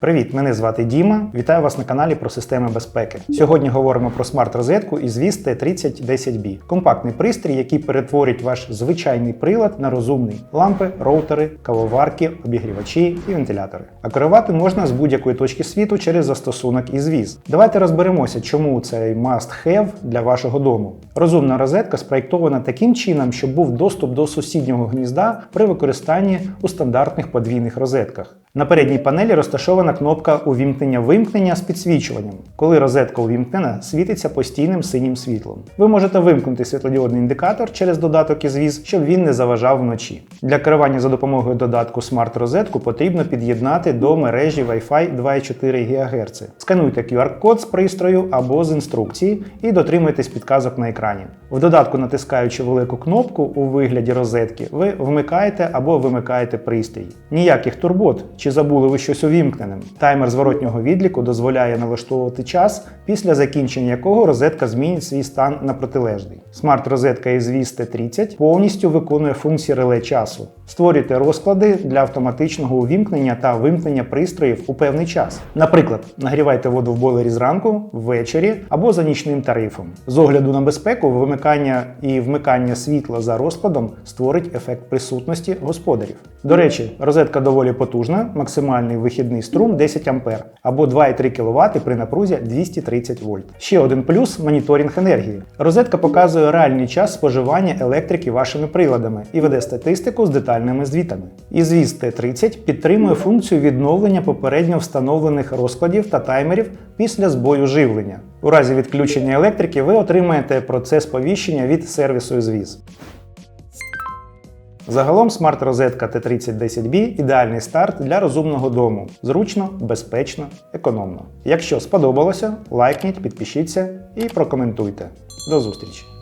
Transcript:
Привіт, мене звати Діма. Вітаю вас на каналі про системи безпеки. Сьогодні говоримо про смарт-розетку із VIS T3010B. Компактний пристрій, який перетворить ваш звичайний прилад на розумний лампи, роутери, кавоварки, обігрівачі і вентилятори. А керувати можна з будь-якої точки світу через застосунок із VIS. Давайте розберемося, чому цей must-have для вашого дому. Розумна розетка спроєктована таким чином, щоб був доступ до сусіднього гнізда при використанні у стандартних подвійних розетках. На передній панелі розташована кнопка увімкнення-вимкнення з підсвічуванням. Коли розетка увімкнена, світиться постійним синім світлом. Ви можете вимкнути світлодіодний індикатор через додаток із віз, щоб він не заважав вночі. Для керування за допомогою додатку Smart розетку потрібно під'єднати до мережі Wi-Fi 2,4 ГГц. Скануйте QR-код з пристрою або з інструкції і дотримуйтесь підказок на екрані. В додатку, натискаючи велику кнопку у вигляді розетки, ви вмикаєте або вимикаєте пристрій. Ніяких турбот, чи забули ви щось увімкненим. Таймер зворотнього відліку дозволяє налаштовувати час, після закінчення якого розетка змінить свій стан на протилежний. Смарт-розетка із VIS T30 повністю виконує функції реле часу. Створюйте розклади для автоматичного увімкнення та вимкнення пристроїв у певний час. Наприклад, нагрівайте воду в бойлері зранку, ввечері або за нічним тарифом. З огляду на безпеку, вимикання і вмикання світла за розкладом створить ефект присутності господарів. До речі, розетка доволі потужна, максимальний вихідний струм 10 А або 2,3 кВт при напрузі 230 вольт. Ще один плюс моніторинг енергії. Розетка показує реальний час споживання електрики вашими приладами і веде статистику з детальними звітами. Ізвіз T30 підтримує функцію відновлення попередньо встановлених розкладів та таймерів після збою живлення. У разі відключення електрики ви отримаєте процес повіщення від сервісу Ізвіз. Загалом смарт-розетка T3010B ідеальний старт для розумного дому. Зручно, безпечно, економно. Якщо сподобалося, лайкніть, підпишіться і прокоментуйте. До зустрічі!